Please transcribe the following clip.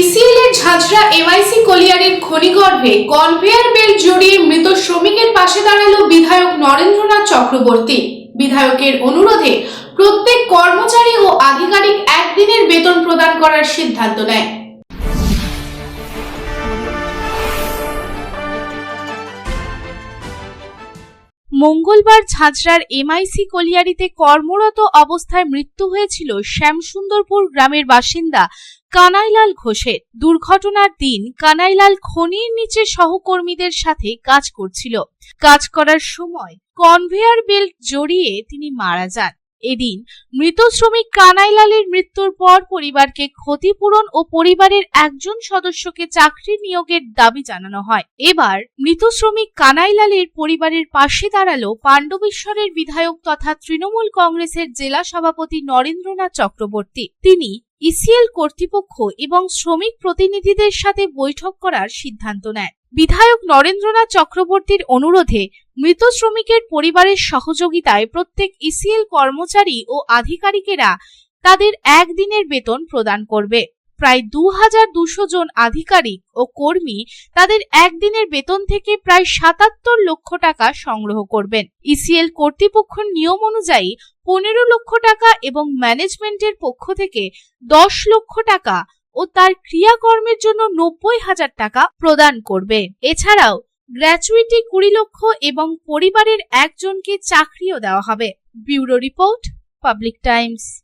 ECL Jhanjra MIC কলিয়ারের খনিগর্ভে conveyor belt জড়িয়ে মৃত শ্রমিকের পাশে দাঁড়াল বিধায়ক নরেন্দ্রনাথ চক্রবর্তী। বিধায়কের অনুরোধে প্রত্যেক কর্মচারী ও আধিকারিক একদিনের বেতন প্রদান করার সিদ্ধান্ত নেয়। মঙ্গলবার ঝাঁঝরার এমআইসি কলিয়ারিতে কর্মরত অবস্থায় মৃত্যু হয়েছিল শ্যামসুন্দরপুর গ্রামের বাসিন্দা কানাইলাল ঘোষের দুর্ঘটনার দিন কানাইলাল খনির নিচে সহকর্মীদের সাথে কাজ করছিল। কাজ করার সময় কনভেয়ার বেল্ট জড়িয়ে তিনি মারা যান। এদিন মৃত শ্রমিক কানাইলালের মৃত্যুর পর পরিবারকে ক্ষতিপূরণ ও পরিবারের একজন সদস্যকে চাকরি নিয়োগের দাবি জানানো হয়। এবার মৃত শ্রমিক কানাইলালের পরিবারের পাশে দাঁড়াল পাণ্ডবেশ্বরের বিধায়ক তথা তৃণমূল কংগ্রেসের জেলা সভাপতি নরেন্দ্রনাথ চক্রবর্তী। তিনি ইসিএল কর্তৃপক্ষ এবং শ্রমিক প্রতিনিধিদের সাথে বৈঠক করার সিদ্ধান্ত নেয়। বিধায়ক নরেন্দ্রনাথ চক্রবর্তীর অনুরোধে মৃত শ্রমিকের পরিবারের সহযোগিতায় প্রত্যেক ইসিএল কর্মচারী ও আধিকারিকেরা তাদের একদিনের বেতন প্রদান করবে। প্রায় দু হাজার দুশো জন আধিকারিক ও কর্মী তাদের একদিনের বেতন থেকে প্রায় সাতাত্তর লক্ষ টাকা সংগ্রহ করবেন। ইসিএল কর্তৃপক্ষের নিয়ম অনুযায়ী পনেরো লক্ষ টাকা এবং ম্যানেজমেন্টের পক্ষ থেকে দশ লক্ষ টাকা ও তার ক্রিয়াকর্মের জন্য নব্বই হাজার টাকা প্রদান করবে। এছাড়াও গ্র্যাচুইটি কুড়ি লক্ষ এবং পরিবারের একজনকে চাকরিও দেওয়া হবে। Bureau report, Public Times.